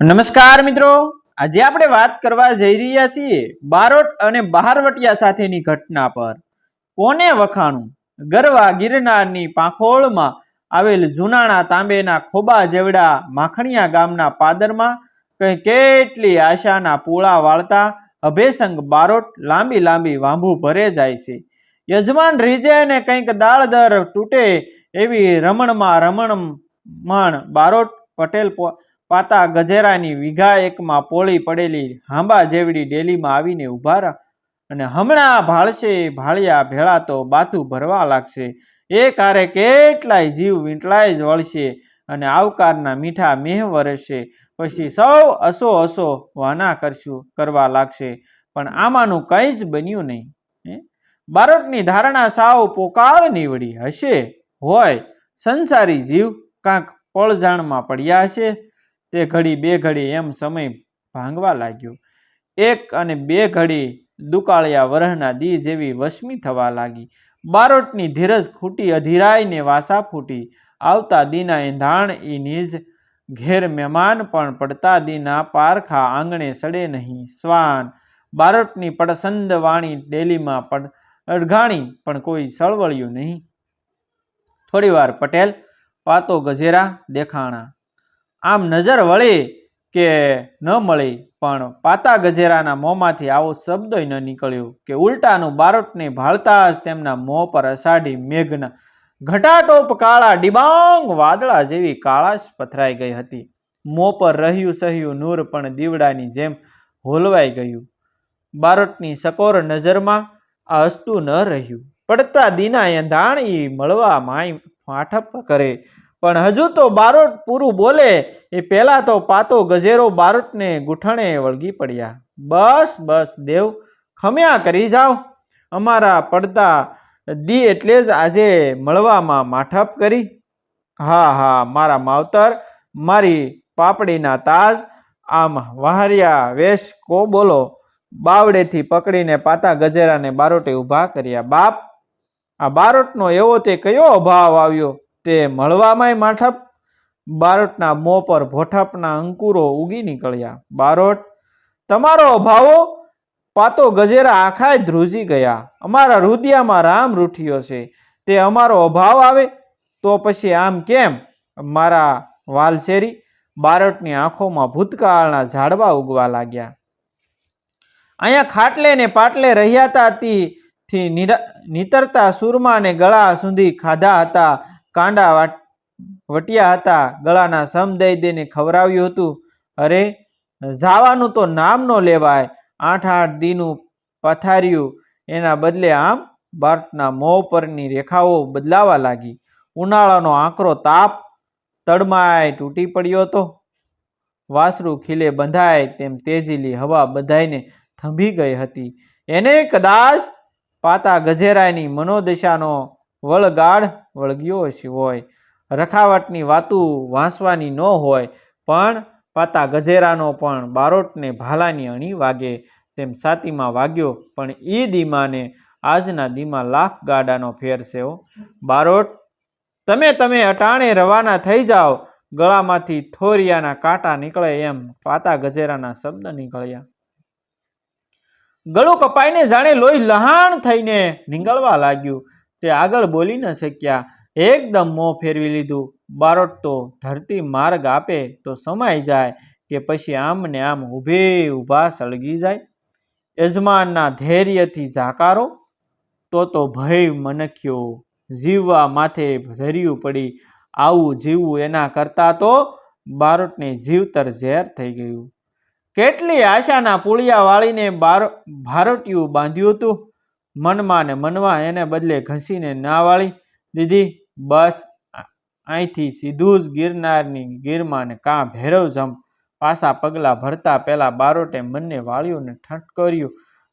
નમસ્કાર મિત્રો. આજે આપણે વાત કરવા જઈ રહ્યા છીએ બારોટ અને બહારવટિયા સાથેની ઘટના પર. કોને વખાણું? ગરવા ગિરનારની પાંખોળમાં આવેલ જુનાણા તાંબેના ખોબા જેવડા માખણિયા ગામના પાદરમાં કંઈ કેટલી આશાના પૂળા વાળતા અભેસંગ બારોટ લાંબી લાંબી વાંભુ ભરે જાય છે. યજમાન રીજે ને કંઈક દાળ દર તૂટે એવી રમણમાં રમણમાણ બારોટ પટેલ પાતા ગજેરાની વીઘા એકમાં પોળી પડેલી હાંબા જેવડી ડેલીમાં આવીને ઊભા રહ્યા. અને હમણાં ભાળશે ભાળ્યા ભેળા તો બાથું ભરવા લાગશે. એ કારે કેટલાય જીવ વીંટળાય જ વળશે અને આવકારના મીઠા મેહ વરસશે. પછી સૌ અસો અસો વાના કરશું, કરવા લાગશે. પણ આમાંનું કંઈ જ બન્યું નહીં? બારોટની ધારણા સાવ પોકાળ નીવડી હશે. હોય, સંસારી જીવ કાંક પળજાણમાં પડ્યા હશે. તે ઘડી બે ઘડી એમ સમય ભાંગવા લાગ્યો. એક અને બે ઘડી દુકાળિયા વરહના દી જેવી વસમી થવા લાગી. બારોટની ધીરજ ખૂટી અધીરાઈને વાસા ફૂટી. આવતા દીના એંધાણ ઈ નિજ ઘેર મહેમાન પણ પડતા દીના પારખા આંગણે સડે નહીં. શ્વાન, બારોટની પડસંદ વાણી ડેલીમાં પડ અડઘાણી પણ કોઈ સળવળ્યું નહીં. થોડીવાર પટેલ, પાતો ગજેરા, દેખાણા. આમ નજર વળી કે ન મળી, પણ પાતા ગજેરાના મોંમાંથી આવો શબ્દોય ન નીકળ્યો કે ઉલટાનું બારોટને ભાળતા જ તેમના મોં પર અષાઢી મેઘના ઘટાટોપ કાળા ડિબાંગ વાદળા જેવી કાળાશ પથરાઈ ગઈ હતી. મોં પર રહ્યું સહ્યું નૂર પણ દીવડાની જેમ હોલવાઈ ગયું. બારોટની સકોર નજરમાં આ હસતું ન રહ્યું. પડતા દીના એ ઈ મળવા માય માઠપ કરે પણ હજુ તો બારોટ પૂરું બોલે, એ પહેલા તો પાતો ગજેરો બારોટને ગૂંઠણે વળગી પડ્યા. બસ બસ, દેવ, ખમ્યા કરી જાઓ. અમારા પડતા દી એટલે જ આજે મળવામાં માઠપ કરી. હા હા, મારા માવતર, મારી પાપડીના તાજ, આમ વહાર્યા વેશ કો બોલો. બાવડેથી પકડીને પાતા ગજેરાને બારોટે ઊભા કર્યા. બાપ, આ બારોટનો એવો તે કયો અભાવ આવ્યો? તે મળવામાંય માઠપ. બારોટના મોં પર ભોઠાપના અંકુરો ઉગી નીકળ્યા. બારોટ, તમારો અભાવો? પાતો ગજેરા આખાય ધ્રુજી ગયા. અમારા રુદિયામાં રામ રૂઠિયો છે. તે અમારો અભાવ આવે તો પછી આમ કેમ? મારા વાલશેરી બારોટની આંખોમાં ભૂતકાળના ઝાડવા ઉગવા લાગ્યા. અહીંયા ખાટલે ને પાટલે રહ્યા હતા થી નીતરતા સુરમાને ગળા સુધી ખાધા હતા. કાંડા વાટ- વટ્યા હતા, ગળાના સમ દઈ દઈને ખવડાવ્યું હતું. અરે, જાવાનું તો નામ ન લેવાય. આઠ આઠ દીનું પથાર્યું. એના બદલે આમ બાર્ટના મોં પરની રેખાઓ બદલાવા લાગી. ઉનાળાનો આકરો તાપ તડમાય તૂટી પડ્યો હતો. વાસરું ખીલે બંધાય તેમ તેજીલી હવા બધાઈને થંભી ગઈ હતી. એને કદાચ પાતા ગજેરાયની મનોદશાનો વળગાડ વળગ્યો હોય. રખાવટની વાતું વાંસવાની ન હોય, પણ પાતા ગજેરાનો પણ બારોટને ભાલાની અણી વાગે. તેમ સાતીમાં વાગ્યો, પણ એ દીમાને આજના દીમા લાખ ગાડાનો ફેર છે બારોટ, તમે તમે અટાણે રવાના થઈ જાઓ. ગળામાંથી થોરિયાના કાંટા નીકળે એમ પાતા ગજેરાના શબ્દ નીકળ્યા. ગળું કપાઈને જાણે લોહી લહાણ થઈને નીંગળવા લાગ્યું. તે આગળ બોલી ન શક્યા. એકદમ મોં ફેરવી લીધું. બારોટ તો ધરતી માર્ગ આપે તો સમાઈ જાય કે પછી આમને આમ ઊભે ઊભા સળગી જાય. યજમાનના ધૈર્યથી ઝાકારો તો તો ભય મનખ્યો. જીવવા માથે ધર્યું પડી. આવું જીવવું એના કરતાં તો બારોટને જીવતર ઝેર થઈ ગયું. કેટલી આશાના પુળિયા વાળીને બાર, ભારોટિયું બાંધ્યું હતું? મનમાં ને મનમાં એને બદલે ઘસીને ના વાળી દીધી. બસ અહીંથી સીધું જ ગિરનારની ગીરમાં ને કાં ભૈરવ જમ પાછા પગલા ભરતા પહેલા બારોટે મનને વાળ્યું ને ઠઠકર્યું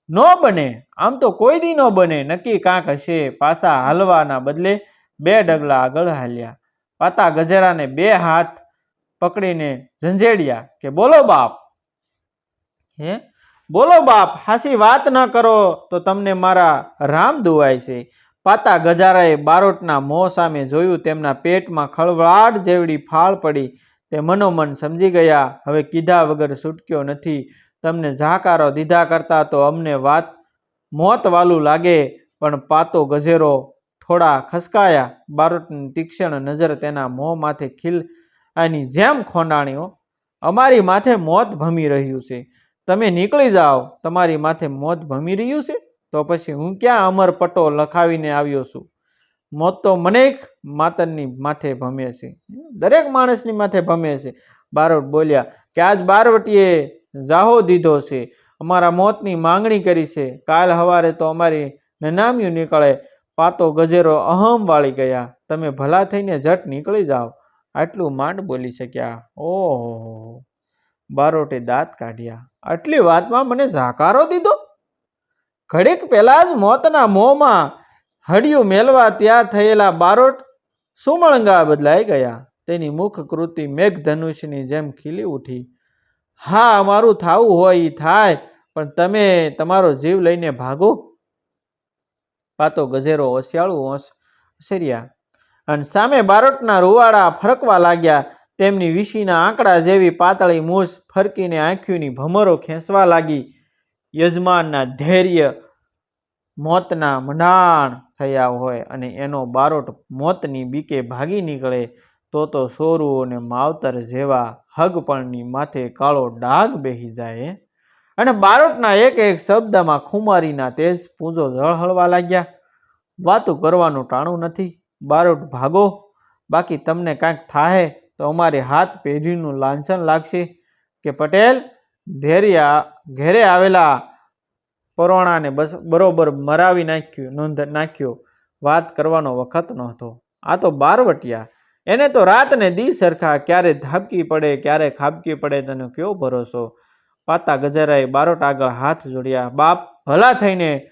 ન બને! આમ તો કોઈ દી ન બને! નક્કી કાંક હશે? પાછા હાલવાના બદલે બે ડગલા આગળ હાલ્યા. પાતા ગજેરાને બે હાથ પકડીને ઝંઝેડ્યા કે, બોલો બાપ! હે? બોલો બાપ, હાસી વાત ન કરો તો તમને મારા રામ દુવાય છે. પાતા ગજારાએ બારોટના મોં સામે જોયું, તેમના પેટમાં ખળવાટ જેવડી ફાળ પડી. તે મનોમન સમજી ગયા, હવે કીધા વગર છૂટક્યો નથી. તમને ઝાકારો દીધા કરતા તો અમને વાત મોત વાલું લાગે, પણ પાતો ગજેરો થોડા ખસકાયા. બારોટની તીક્ષ્ણ નજર તેના મોં માથે ખીલ, આની જેમ ખોંડાણીઓ અમારી માથે મોત ભમી રહ્યું છે. તમે નીકળી જાઓ, તમારી માથે મોત ભમી રહ્યું છે, તો પછી હું ક્યાં અમર પટ્ટો લખાવીને આવ્યો છું? મોત તો મને માતરની માથે ભમે છે. દરેક માણસની માથે ભમે છે. બારોટ બોલ્યા, કે આજ બારવટીએ જાહો દીધો છે. અમારા મોતની માંગણી કરી છે. કાલ હવારે તો અમારી નનામ્યું નીકળે. પાતો ગજેરો અહમ વાળી ગયા. તમે ભલા થઈને જટ નીકળી જાઓ. આટલું માંડ બોલી શક્યા. ઓહો બારોટે દાંત કાઢ્યા. આટલી વાતમાં મને જાકારો દીધો? ઘડીક પહેલાં જ મોતના મોંમાં હડિયું મેલવા ત્યાં થયેલા બારોટ સુમળંગા બદલાઈ ગયા. તેની મુખ કૃતિ મેઘધનુષની જેમ ખીલી ઉઠી. હા, અમારું થાવું હોય એ થાય, પણ તમે તમારો જીવ લઈને ભાગો. પાતો ગજેરો ઓસિયાળું ઓસ ઓસર્યા અને સામે બારોટના રૂવાડા ફરકવા લાગ્યા. તેમની વિશીના આંકડા જેવી પાતળી મૂછ ફરકીને આંખીઓની ભમરો ખેંચવા લાગી. યજમાનના ધૈર્ય મોતના મંડાણ થયા હોય અને એનો બારોટ મોતની બીકે ભાગી નીકળે, તો તો સોરું અને માવતર જેવા હગપણની માથે કાળો ડાઘ બેહી જાય. અને બારોટના એક એક શબ્દમાં ખુમારીના તેજ પૂંજો ઝળહળવા લાગ્યા. વાતું કરવાનું ટાણું નથી. બારોટ ભાગો. બાકી તમને કાંઈક થાહે? તો અમારી હાથ પેઢીનું લાંછન લાગશે કે પટેલ ધેર્યા ઘેરે આવેલા પરોણાને બસ બરોબર મરાવી નાખ્યું, નોંધ નાખ્યો. વાત કરવાનો વખત નહોતો. આ તો બારવટિયા. એને તો રાત ને દી સરખા ક્યારે ધાબકી પડે, ક્યારે ખાબકી પડે, તેનો કયો ભરોસો? પાતા ગજરાએ બારોટ આગળ હાથ જોડ્યા. બાપ, ભલા થઈને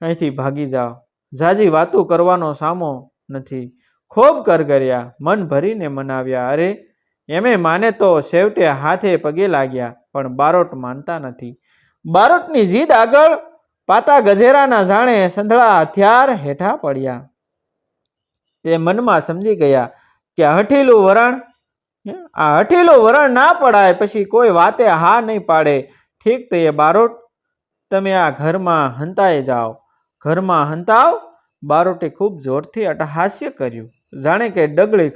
અહીંથી ભાગી જાઓ. જાજી વાતું કરવાનો સામો નથી. ખૂબ કરગર્યા, મન ભરીને મનાવ્યા, અરે, એમે માને તો છેવટે હાથે પગે લાગ્યા, પણ બારોટ માનતા નથી. બારોટની જીદ આગળ પાતા ગજેરાના જાણે સંધળા હથિયાર હેઠા પડ્યા. તે મનમાં સમજી ગયા કે હઠીલું વરણ આ હઠીલું વરણ ના પડાય, પછી કોઈ વાતે હા નહીં પાડે. ઠીક તે બારોટ, તમે આ ઘરમાં હંતાએ જાઓ. ઘરમાં હંતાવ? બારોટે ખૂબ જોરથી અટહાસ્ય કર્યું. જાણે કે ડગળી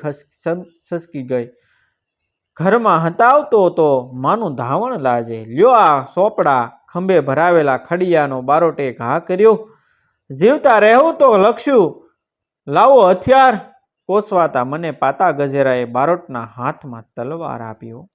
સસકી ગઈ. ઘરમાં હતાવતો તો માનું ધાવણ લાજે. લ્યો આ સોપડા, ખંભે ભરાવેલા ખડિયાનો બારોટે ઘા કર્યો. જીવતા રહેવું તો લખશું લાવો હથિયાર. કોસવાતા મને પાતા ગજેરાએ બારોટના હાથમાં તલવાર આપ્યો.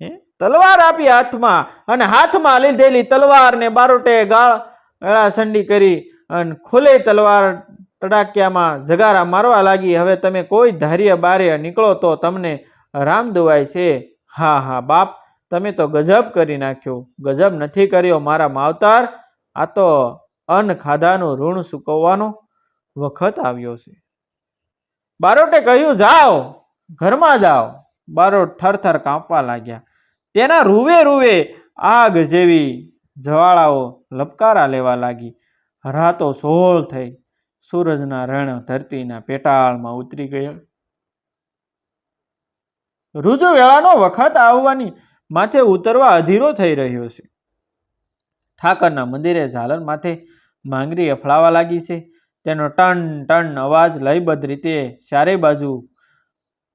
હે? તલવાર આપી હાથમાં અને હાથમાં લીધેલી તલવારને બારોટે ગાળ સંડી કરી અને ખુલ્લે તલવાર તડાક્યામાં જગારા મારવા લાગી, હવે તમે કોઈ ધાર્ય બારે નીકળો તો તમને રામ દુવાય છે. હા હા, બાપ, તમે તો ગજબ કરી નાખ્યો. ગજબ નથી કર્યો મારા માવતાર. આ તો અન્ન ખાધાનું ઋણ ચૂકવવાનો વખત આવ્યો છે. બારોટે કહ્યું, જાઓ, ઘરમાં જાઓ. બારોટ થરથર કાંપવા લાગ્યા. તેના રૂવે રૂવે આગ જેવી જવાળાઓ લપકારા લેવા લાગી. રાતો સોળ થઈ. સૂરજના રણ ધરતીના પેટાળમાં ઉતરી ગયા. રુજુ વેળાનો વખત આવવાની માથે ઉતરવા અધીરો થઈ રહ્યો છે. ઠાકરના મંદિરે ઝાલર માથે માંગરી અફળાવા લાગી છે. તેનો ટન ટન અવાજ લયબદ્ધ રીતે ચારે બાજુ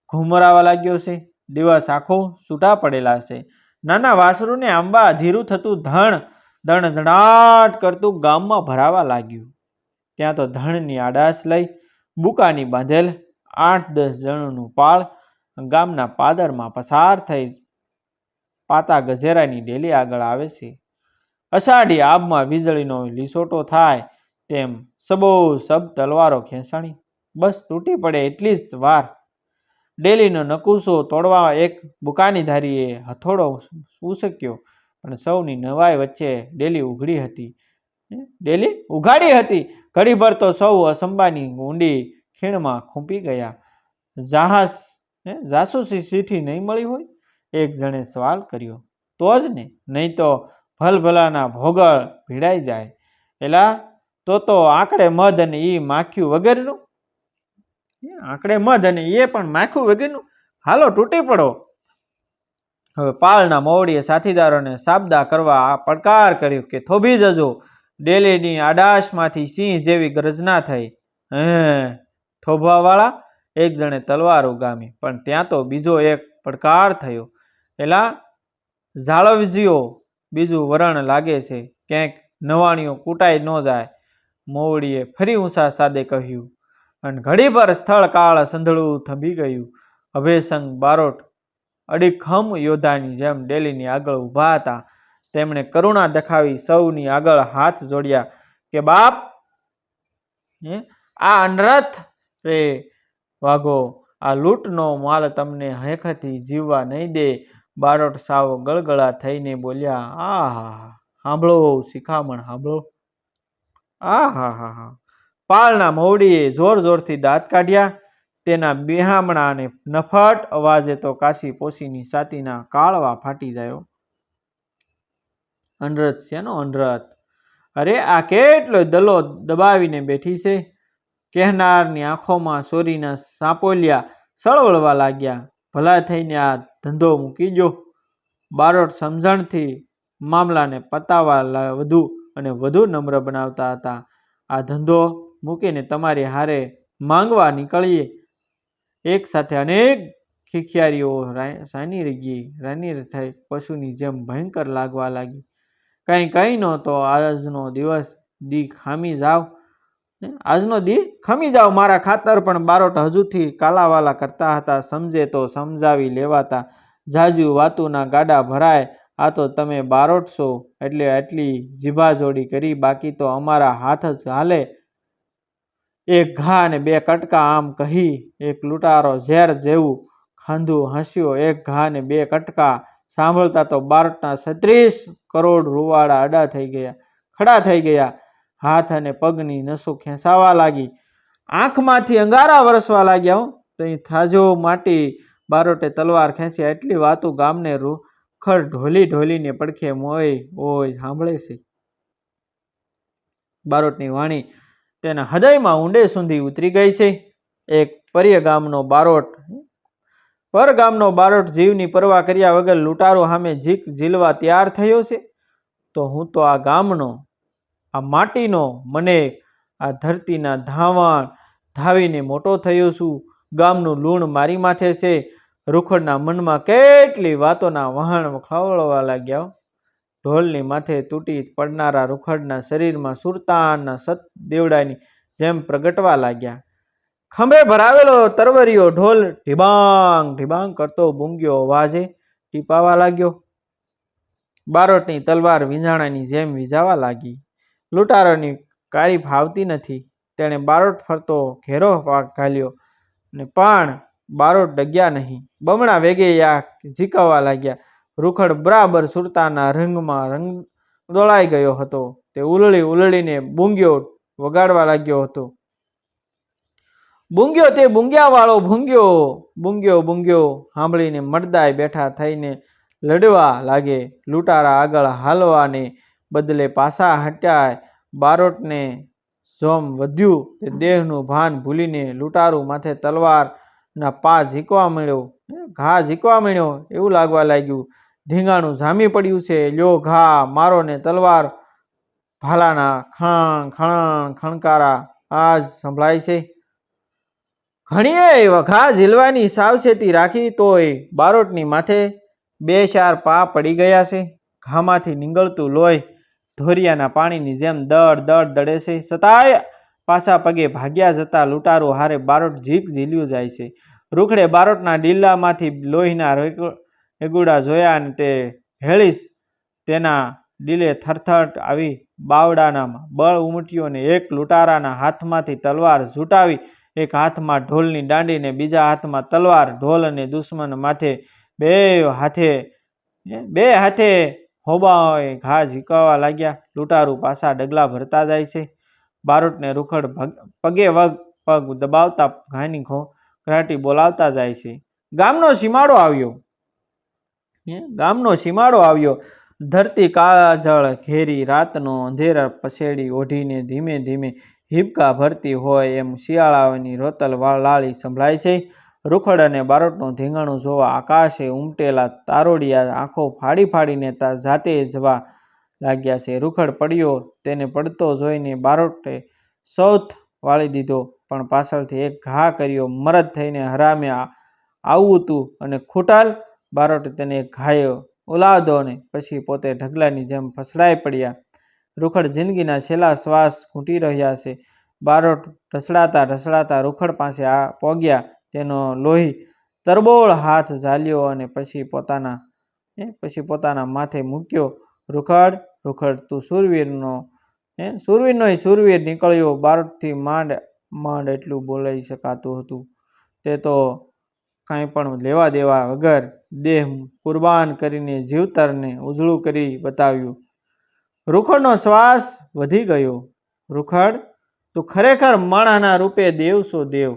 ઘુમરાવા લાગ્યો છે. દિવસ આખો છૂટા પડેલા છે. નાના વાસરુને આંબા અધીરું થતું ધણ ધણ ધણાટ કરતું ગામમાં ભરાવા લાગ્યું. ત્યાં તો ધણની આડાશ લઈ બુકાની બાંધેલ આઠ દસ જણનું પાળ ગામના પાદરમાં પસાર થઈ પાતા ગજેરાની ડેલી આગળ આવે છે. અષાઢી આબમાં વીજળીનો લીસોટો થાય તેમ સબો સબ તલવારો ખેંચાણી. બસ તૂટી પડે એટલી જ વાર. ડેલીનો નકુસો તોડવા એક બુકાની ધારીએ હથોડો ઉસક્યો પણ સૌની નવાઈ વચ્ચે ડેલી ઉઘડી હતી? ડેલી? ઉઘાડી હતી. ઘડીભર તો સૌ અસંબાની ઊંડી ખીણમાં ખૂંપી ગયા. જહાજ જાસૂસી ચીઠી નહીં મળી હોય? એક જણે સવાલ કર્યો. તો જ ને, નહીં તો ભલભલાના ભોગળ ભીડાઈ જાય. એલા, તો તો આંકડે મધ અને એ માખ્યું વગરનું? આંકડે મધ અને એ પણ માખ્યું વગરનું? હાલો, તૂટી પડો. હવે પાળના મોવડીએ સાથીદારોને સાબદા કરવા આ પડકાર કર્યો કે થોભી જજો. ડેલીની આડાશમાંથી સિંહ જેવી ગર્જના થઈ. હે, થોભાવાળા એક જણે તલવાર ઉગામી, પણ ત્યાં તો બીજો એક પડકાર થયો. એલા, ઝાળવજીઓ, બીજું વરણ લાગે છે, ક્યાંક નવાણીઓ કૂટાઈ ન જાય. મોવડીએ ફરી ઊંચા સાદે કહ્યું, અને ઘડી સ્થળ કાળ સંધળું થંભી ગયું. અભેસંગ બારોટ અડીખમ યોદ્ધાની જેમ ડેલીની આગળ ઊભા હતા. તેમણે કરુણા દેખાવી સૌની આગળ હાથ જોડ્યા કે, બાપ આ અનરથ રે, વાઘો, આ લૂંટનો માલ તમને હેખથી જીવવા નહીં દે. બારોટ સાવ ગળગળા થઈને બોલ્યા આ હા સાંભળો શિખામણ સાંભળો આ હા હા. હા પાળના મોવડીએ જોર જોરથી દાંત કાઢ્યા. તેના બિહામણા અને નફટ અવાજે તો કાશી પોસીની છાતીના કાળવા ફાટી જાય અનરથ છે નો અનરથ અરે, આ કેટલો દલો દબાવીને બેઠી છે? કહેનારની આંખોમાં સોરીના સાપોલિયા સળવળવા લાગ્યા. ભલા થઈને આ ધંધો મૂકી દો બારોટ સમજણથી મામલાને પતાવવા વધુ અને વધુ નમ્ર બનાવતા હતા. આ ધંધો મૂકીને તમારી હારે માંગવા નીકળીએ. એક સાથે અનેક ખીખિયારીઓ રા- રહી ગઈ. રાની થઈ પશુની જેમ ભયંકર લાગવા લાગી. કંઈ કંઈ નહોતો આજનો દિવસ દી ખામી જાવ. આજનો દી ખમી જાવ મારા ખાતર પણ બારોટ હજુથી કાલાવાલા કરતા હતા. સમજે તો સમજાવી લેવાતા. જાજુ વાતુના ગાડા ભરાય. આ તો તમે બારોટ છો એટલે આટલી જીભા જોડી કરી. બાકી તો અમારા હાથ જ હાલે. એક ઘા અને બે કટકા આમ કહી. એક લૂંટારો ઝેર જેવું ખાંધું હસ્યો. એક ઘા અને બે કટકા સાંભળતા તો બારોટના છત્રીસ કરોડ રૂવાડા અડા થઈ ગયા, ખડા થઈ ગયા. હાથ અને પગની નસો ખેંચાવા લાગી. આંખમાંથી અંગારા વરસવા લાગ્યા તો થાજો માટી બારોટે તલવાર ખેંચી એટલી વાતો ગામને રૂખર ઢોલી ઢોલીને પડખે મોય, ઓય, સાંભળે છે. બારોટની વાણી તેના હૃદયમાં ઊંડે સુધી ઉતરી ગઈ છે. એક પર્ય ગામનો બારોટ પર ગામનો બારોટ જીવની પરવા કર્યા વગર લૂંટારો સામે જીક ઝીલવા તૈયાર થયો છે. તો હું તો આ ગામનો, આ માટીનો, મને આ ધરતીના ધાવણ ધાવીને મોટો થયો છું. ગામનું લૂણ મારી માથે છે. રૂખડના મનમાં કેટલી વાતોના વહાણ ખવળવા લાગ્યા. ઢોલની માથે તૂટી પડનારા રૂખડના શરીરમાં સુરતાનના સત દેવડાની જેમ પ્રગટવા લાગ્યા. ખંભે ભરાવેલો તરવરીયો ઢોલ ઢીબાંગ ઢીબાંગ કરતો ભૂંગ્યો વાજે ટીપાવા લાગ્યો. બારોટની તલવાર વીંઝાણાની જેમ વીજાવા લાગી. લૂંટારોની કારી ફાવતી નથી. તેણે બારોટ ફરતો ઘેરો પાક ઘાલ્યો ને પણ બારોટ ડગ્યા નહીં. બમણા વેગે યા ઝીકવવા લાગ્યા. રૂખડ બરાબર સુરતાના રંગમાં રંગ દોળાઈ ગયો હતો. તે ઉલળી ઉલળીને બૂંગ્યો વગાડવા લાગ્યો હતો. બૂંગ્યો તે બૂંગ્યાવાળો ભૂંગ્યો બૂંગ્યો બૂંગ્યો સાંભળીને મરદાય બેઠા થઈને લડવા લાગે. લૂંટારા આગળ હાલવાને બદલે પાછા હટ્યા બારોટને જોમ વધ્યું તે દેહનું ભાન ભૂલીને લૂંટારું માથે તલવારના પા ઝીકવા મળ્યો. ઘા ઝીકવા મળ્યો. એવું લાગવા લાગ્યું. ધીંગાણું જામી પડ્યું છે. લ્યો ઘા મારો ને તલવાર. ભાલાના ખણ ખણ, ખણકારા. આજ સંભળાય છે. ઘણીએ ઘા ઝીલવાની સાવચેતી રાખી તોય બારોટની માથે બે ચાર પા પડી ગયા છે. ઘામાંથી નીંગળતું લોહી ધોરિયાના પાણીની જેમ દળ દળ દડે છે. છતાંય પાછા પગે ભાગ્યા જતા લૂંટારો હારે બારોટ ઝીક ઝીલ્યું જાય છે. રૂખડે બારોટના ડીલામાંથી લોહીના રેગ- રેગુડા જોયા અને તે હેળીશ તેના ડીલે થરથર આવી બાવડાના બળ ઉમટ્યું અને એક લૂંટારાના હાથમાંથી તલવાર ઝૂંટાવી એક હાથમાં ઢોલની દાંડી ને બીજા હાથમાં તલવાર, ઢોલ અને દુશ્મન માથે બે હાથે બે હાથે હોબાઓએ ઘા ઝીકવા લાગ્યા. લૂંટારું પાછા ડગલા ભરતા જાય છે. બારોટને રૂખડ પગે વગ, પગ દબાવતા ઘાની ઘોઘરાટી બોલાવતા જાય છે. ગામનો સીમાડો આવ્યો. ગામનો સીમાડો આવ્યો. ધરતી કાજળ ઘેરી રાતનો અંધેરા પછેડી ઓઢીને ધીમે ધીમે હિબકા ભરતી હોય એમ શિયાળાની રોતલ વાળાળી સંભળાય છે. રૂખડ અને બારોટનું ધીંગાણું જોવા આકાશે ઉમટેલા તારોડિયા આંખો ફાડી ફાડીને તા જાતે જવા લાગ્યા છે. રૂખડ પડ્યો તેને પડતો જોઈને બારોટે સૌથ વાળી દીધો, પણ પાછળથી એક ઘા કર્યો. મરદ થઈને હરામે આવું તું અને ખૂટાલ? બારોટે તેને ઘાયો, ઉલાદો ને પછી પોતે ઢગલાની જેમ ફસડાઈ પડ્યા. રૂખડ જિંદગીના છેલ્લા શ્વાસ ઘૂંટી રહ્યા છે. બારોટ ઢસડાતા ઢસડાતા રૂખડ પાસે આ પોગ્યા તેનો લોહી તરબોળ હાથ ઝાલ્યો અને પછી પોતાના એ પછી પોતાના માથે મૂક્યો. રૂખડ રૂખડ, તું શૂરવીરનો એ શૂરવીરનોય સૂરવીર નીકળ્યો. બારોટથી માંડ માંડ એટલું બોલાઈ શકાતું હતું. તે તો કાંઈ પણ લેવા દેવા વગર દેહ કુરબાન કરીને જીવતરને ઉજળું કરી બતાવ્યું. રૂખડનો શ્વાસ વધી ગયો. રૂખડ, તું ખરેખર માણાના રૂપે દેવ છો દેવ.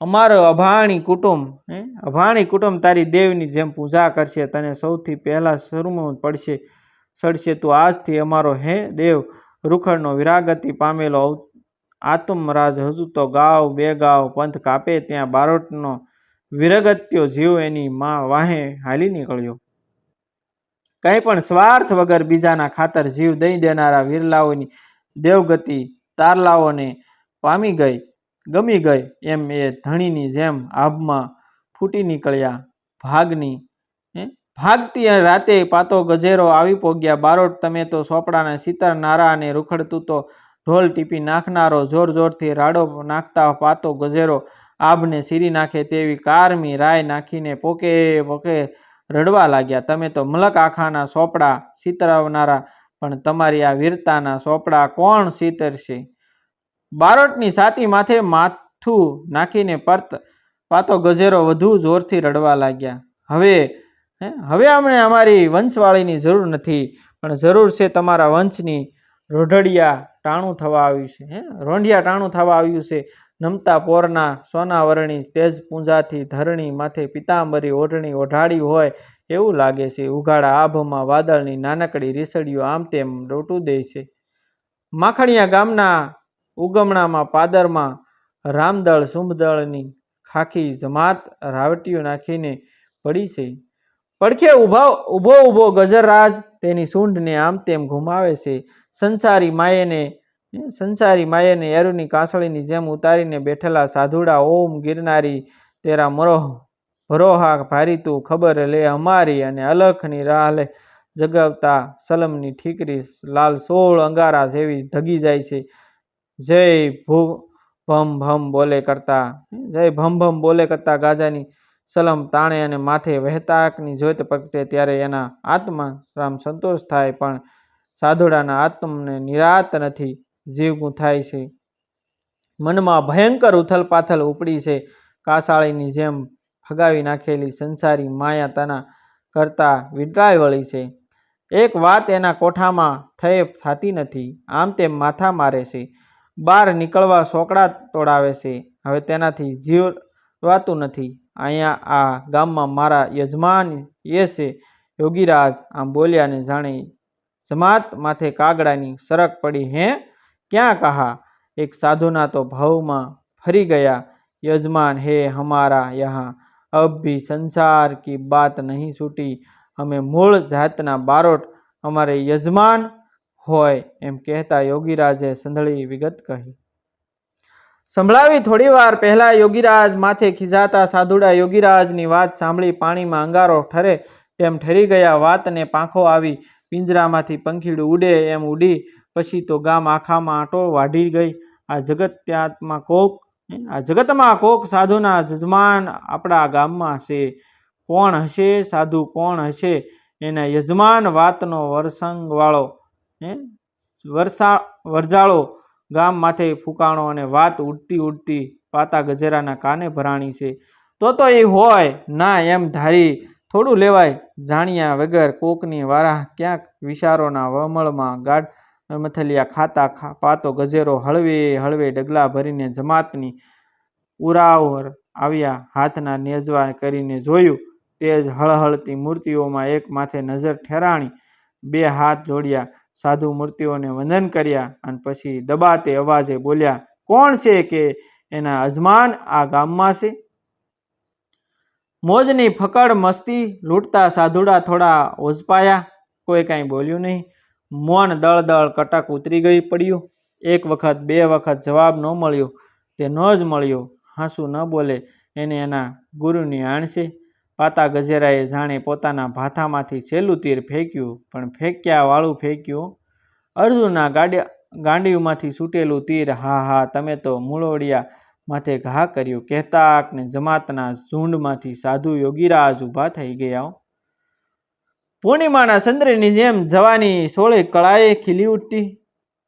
અમારો અભાણી કુટુંબ, હે? અભાણી કુટુંબ તારી દેવની જેમ પૂજા કરશે, તને સૌથી પહેલાં શરૂમાં પડશે, સડશે તું આજથી અમારો, હે દેવ? રૂખડનો વિરાગતિ પામેલો આત્મરાજ હજુ તો ગાવ બે ગાવ પંથ કાપે, ત્યાં બારોટનો વિરગત્યો જીવ એની માં વાહે હાલી નીકળ્યો. કંઈ પણ સ્વાર્થ વગર બીજાના ખાતર જીવ દઈ દેનારા વિરલાઓની દેવગતિ તારલાઓને પામી ગઈ, ગમી ગઈ એમ એ ધણીની જેમ આભમાં ફૂટી નીકળ્યા ભાગની. ભાગતી રાતે પાતો ગજેરો આવી પોગ્યા. બારોટ, તમે તો સોપડાના શીતળ નારા અને રૂખડતું તો ઢોલ ટીપી નાખનારો જોર જોરથી રાડો નાખતા પાતો ગજેરો આભને સીરી નાખે તેવી કારમી રાય નાખીને પોકે પોકે રડવા લાગ્યા. તમે તો મલક આખાના સોપડા સીતરાવનારા, પણ તમારી આ વીરતાના સોપડા કોણ સીતરશે? બારોટની સાતી માથે માથું નાખીને પરત પાતો ગજેરો વધુ જોરથી રડવા લાગ્યા. હવે હવે અમને અમારી વંશવાળીની જરૂર નથી, પણ જરૂર છે તમારા વંશની રોઢડિયા ટાણું થવા આવ્યું છે, હે, રોંઢિયા ટાણું થવા આવ્યું છે. નમતા પોરના સોનાવરણી તેજ પૂંજાથી ધરણી માથે પિતાંબરી ઓઢણી ઓઢાડી હોય એવું લાગે છે. ઉઘાડા આભમાં વાદળની નાનકડી રીસડીઓ આમ તેમ રોટું દે છે. માખણિયા ગામના ઉગમણામાં પાદરમાં રામદળ શુંભદળની ખાખી જમાત રાવટીઓ નાખીને પડી છે. પડખે ઊભા ઊભો ઊભો ગજરાજ તેની સૂંઢને આમ તેમ ઘુમાવે છે. સંસારી માયેને સંસારી માયાને એરુની કાસળીની જેમ ઉતારીને બેઠેલા સાધુડા ઓમ ગિરનારી તેરા મરોહ, ભરોહા ભારી તું ખબર લે અમારી અને અલખની રાહ લે. જગાવતા સલમની ઠીકરી લાલ સોળ અંગારા જેવી ધગી જાય છે. જય ભૂ, ભમ ભમ બોલે કરતા જય ભમ ભમ બોલે કરતા ગાજાની સલમ તાણે અને માથે વહેતાકની જોત પ્રગટે ત્યારે એના આત્મા રામ સંતોષ થાય પણ સાધુડાના આત્મને નિરાત નથી. જીવવું થાય છે. મનમાં ભયંકર ઉથલપાથલ ઉપડી છે. કાસાળીની જેમ ફગાવી નાખેલી સંસારી માયા તના કરતા વિટરાય વળી છે. એક વાત એના કોઠામાં થઈ થતી નથી. આમ તેમ માથા મારે છે. બહાર નીકળવા સોકડા તોડાવે છે. હવે તેનાથી જીવ જીવવાતું નથી. અહીંયા આ ગામમાં મારા યજમાન એ છે યોગીરાજ. આમ બોલ્યા ને જાણે જમાત માથે કાગડાની સરક પડી, હે ક્યાં કહા? એક સાધુના તો ભાવમાં ફરી ગયા, યજમાન, હે હમારા યહાં, અબ ભી સંસાર કી બાત નહીં છૂટી અમે મૂળ જાતના બારોટ અમારે યજમાન હોય, એમ કહેતા યોગીરાજે સંધળી વિગત કહી. સંભળાવી થોડી વાર પહેલા યોગીરાજ માથે ખીજાતા સાધુડા યોગીરાજની વાત સાંભળી પાણીમાં અંગારો ઠરે, તેમ ઠરી ગયા વાતને પાંખો આવી, પિંજરામાંથી પંખીડું ઉડે એમ ઉડી પછી તો ગામ આખામાં આંટો વાઢી ગઈ. આ જગત ત્યાંમાં કોક? આ જગતમાં કોક સાધુના જજમાન આપણા ગામમાં છે. કોણ હશે? સાધુ કોણ હશે? એના યજમાન વાતનો વરસંગવાળો હે? વરસા, વરજાળો ગામ માથે ફૂંકાણો અને વાત ઉડતી ઉડતી પાતા ગજેરાના કાને ભરાણી છે. તો તો એ હોય, ના એમ ધારી થોડું લેવાય. જાણ્યા વગર કોકની વારાહ ક્યાંક વિચારોના વમળમાં ગાઢ મથલિયા ખાતા પાતો ગજેરો હળવે હળવે ડગલા ભરીને જમાતની ઉરાવર આવ્યા હાથના નેજવા કરીને જોયું તે જ હળહળતી મૂર્તિઓમાં એક માથે નજર ઠેરાણી, બે હાથ જોડ્યા, સાધુ મૂર્તિઓને વંદન કર્યા અને પછી દબાતે અવાજે બોલ્યા, કોણ છે કે એના અજમાન આ ગામમાં છે? મોજની ફકડ મસ્તી લૂંટતા સાધુડા થોડા ઓઝપાયા કોઈ કાંઈ બોલ્યું નહીં. મૌન દળ કટક ઉતરી ગઈ પડ્યું. એક વખત, બે વખત જવાબ ન મળ્યો. તે ન જ મળ્યો. હાંસુ ન બોલે. એને એના ગુરુની આણશે પાતા ગજેરાએ જાણે પોતાના ભાથામાંથી છેલ્લું તીર ફેંક્યું, પણ ફેંક્યા વાળું ફેંક્યું. અર્જુનના ગાડ્યા ગાંડીવમાંથી છૂટેલું તીર, હા હા, તમે તો મૂળવડિયા માથે ઘા કર્યું. કહેતાક ને જમાતના ઝુંડમાંથી સાધુ યોગીરાજ ઊભા થઈ ગયા પૂર્ણિમાના ચંદ્રની જેમ જવાની સોળે કળાએ ખીલી ઉઠતી.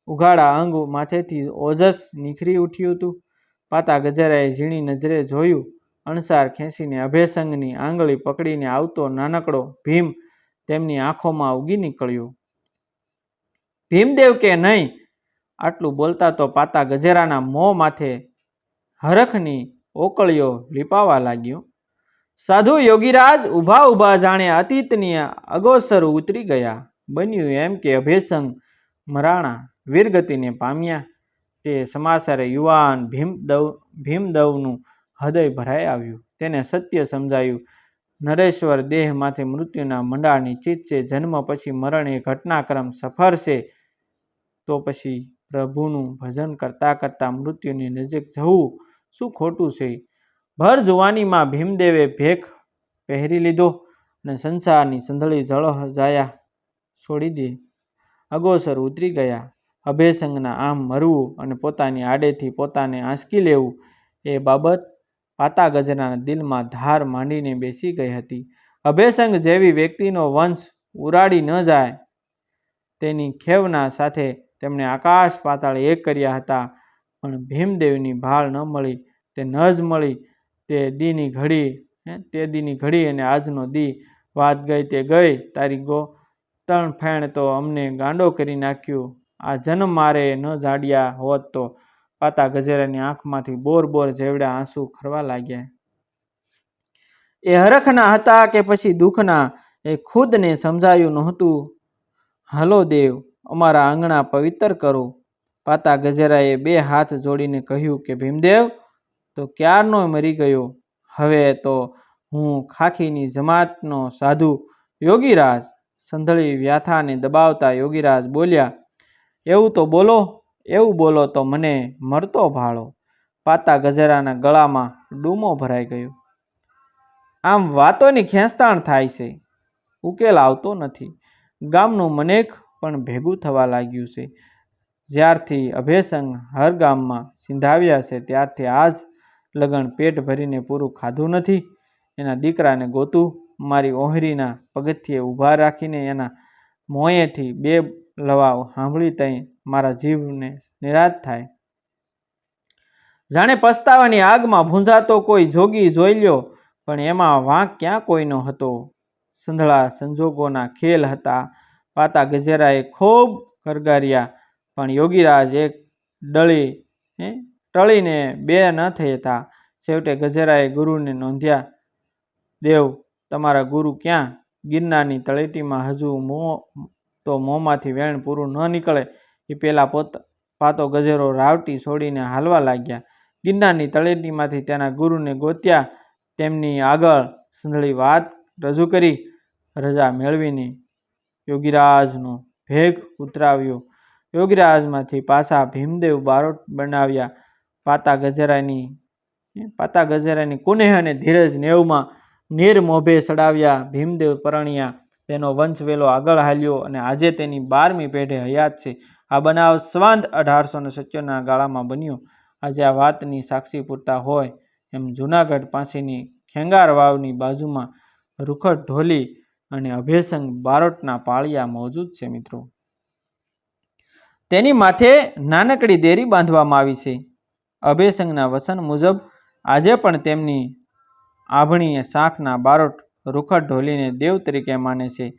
ઉઘાડા અંગ માથેથી ઓજસ નીખરી ઉઠ્યું હતું પાતા ગજરાએ ઝીણી નજરે જોયું. અણસાર ખેંચીને અભેસંગની આંગળી પકડીને આવતો નાનકડો ભીમ તેમની આંખોમાં ઉગી નીકળ્યો. ભીમદેવ કે નહીં? આટલું બોલતા તો પાતા ગજેરાના મોં માથે હરખની ઓકળીઓ લીપાવા લાગ્યો. સાધુ યોગીરાજ ઊભા ઊભા જાણે અતીતની અગોસર ઉતરી ગયા. બન્યું એમ કે અભેસંગ મરાણા વીરગતિને પામ્યા. તે સમાચારે યુવાન ભીમદવ ભીમદવનું હૃદય ભરાઈ આવ્યું. તેને સત્ય સમજાયું. નરેશ્વર દેહમાંથી મૃત્યુના મંડાળની ચિત્ત છે, જન્મ પછી મરણ એ ઘટનાક્રમ સફર છે, તો પછી પ્રભુનું ભજન કરતા કરતા મૃત્યુની નજીક જવું શું ખોટું છે? ભર જુવાનીમાં ભીમદેવે ભેખ પહેરી લીધો અને સંસારની સંધળી જળ જાયા છોડી દે. અગોસર ઉતરી ગયા. અભેસંગના આમ મરવું અને પોતાની આડેથી પોતાને આંસકી લેવું એ બાબત પાતા ગજરાના દિલમાં ધાર માંડીને બેસી ગઈ હતી. અભેસંગ જેવી વ્યક્તિનો વંશ ઉરાડી ન જાય. તેની ખેવના સાથે તેમણે આકાશ પાતાળ એક કર્યા હતા, પણ ભીમદેવની ભાળ ન મળી, તે ન જ મળી તે દીની ઘડી, હે, તે દીની ઘડી અને આજનો દી. વાત ગઈ તે ગઈ, તારી ગો, તણ ફેણ તો અમને ગાંડો કરી નાખ્યો. આ જન્મ મારે ન જાડ્યા હોત તો. પાતા ગજેરાની આંખમાંથી બોર બોર જેવડા આંસુ ખરવા લાગ્યા. એ હરખના હતા કે પછી દુઃખના? એ ખુદને સમજાયું નહોતું. હાલો દેવ, અમારા આંગણા પવિત્ર કરો. પાતા ગજેરાએ બે હાથ જોડીને કહ્યું કે ભીમદેવ તો ક્યારનો મરી ગયો? હવે તો હું ખાખીની જમાતનો સાધુ યોગીરાજ સંધળી વ્યાથાને દબાવતા યોગીરાજ બોલ્યા, એવું તો બોલો, એવું બોલો તો મને મરતો ભાળો. પાતા ગજરાના ગળામાં ડૂમો ભરાઈ ગયો. આમ વાતોની ખેંચતાણ થાય છે. ઉકેલ આવતો નથી. ગામનું મનેક પણ ભેગું થવા લાગ્યું છે. જ્યારથી અભેસંગ હર ગામમાં સિંધાવ્યા છે, ત્યારથી આજ લગન પેટ ભરીને પૂરું ખાધું નથી. એના દીકરાને ગોતું, મારી ઓહરીના પગથિયે ઊભા રાખીને એના મોંએથી બે લવાઓ સાંભળી તઈ મારા જીવને નિરાશ થાય. જાણે પસ્તાવાની આગમાં ભૂંજાતો કોઈ જોગી જોઈ લ્યો, પણ એમાં વાંક ક્યાં કોઈનો હતો? સંધળા સંજોગોના ખેલ હતા. પાતા ગજેરાએ ખૂબ કરગાર્યા પણ યોગીરાજ એક ડળી ટળીને બે ન થયેતા છેવટે ગજેરાએ ગુરુને નોંધ્યા, દેવ, તમારા ગુરુ ક્યાં? ગિરનારની તળેટીમાં હજુ મોં, તો મોંમાંથી વેણ પૂરું ન નીકળે. એ પહેલાં પોત, પાતો ગજેરો રાવટી છોડીને હાલવા લાગ્યા. ગિરનારની તળેટીમાંથી તેના ગુરુને ગોત્યા, તેમની આગળ સંધળી વાત રજૂ કરી. રજા મેળવીને યોગીરાજનો ભેગ ઉતરાવ્યો. યોગીરાજમાંથી પાછા ભીમદેવ બારોટ બનાવ્યા. પાતા ગજરાની પાતા ગજરાની કુનેહ અને ધીરજ નેવમાં નીર મોભે ચડાવ્યા ભીમદેવ પરણિયા, તેનો વંશ વેલો આગળ હાલ્યો અને આજે તેની બારમી પેઢે હયાત છે. આ બનાવ સ્વાંત અઢારસો ને સત્યોના ગાળામાં બન્યો. આજે આ વાતની સાક્ષી પૂરતા હોય એમ જૂનાગઢ પાસેની ખેંગાર વાવની બાજુમાં રૂખડ ઢોલી અને અભયસંગ બારોટના પાળિયા મોજૂદ છે મિત્રો. તેની માથે નાનકડી દેરી બાંધવામાં આવી છે. અભયસંગના વસન મુજબ આજે પણ તેમની આભણીએ શાખના બારોટ રૂખડ ઢોલીને દેવ તરીકે માને છે.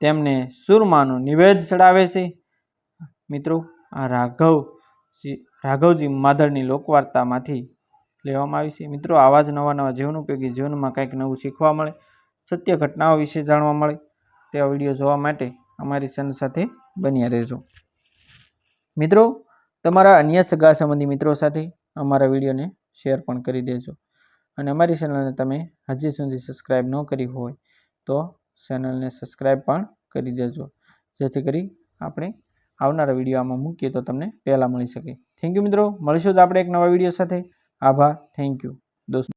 તેમને સુરમાનું નિવેદ ચડાવે છે. મિત્રો, આ રાઘવજી રાઘવજી માધળની લોકવાર્તામાંથી લેવામાં આવી છે. મિત્રો, આવા જ નવા નવા જીવન ઉપયોગી જીવનમાં કંઈક નવું શીખવા મળે, સત્ય ઘટનાઓ વિશે જાણવા મળે, તેવા વીડિયો જોવા માટે અમારી ચેનલ સાથે બન્યા રહેજો. મિત્રો તમારા અન્ય સગા સંબંધી મિત્રો સાથે અમારા વિડીયોને શેર પણ કરી દેજો. અને અમારી ચેનલને તમે હજી સુધી સબસ્ક્રાઈબ ન કરી હોય તો ચેનલને સબસ્ક્રાઈબ પણ કરી દેજો. જેથી કરી આપણે આવનારા વીડિયો આમાં મૂકીએ તો તમને પહેલાં મળી શકે. થેન્ક યુ મિત્રો. મળીશું તો આપણે એક નવા વીડિયો સાથે. આભાર. Thank you. દોસ્તો.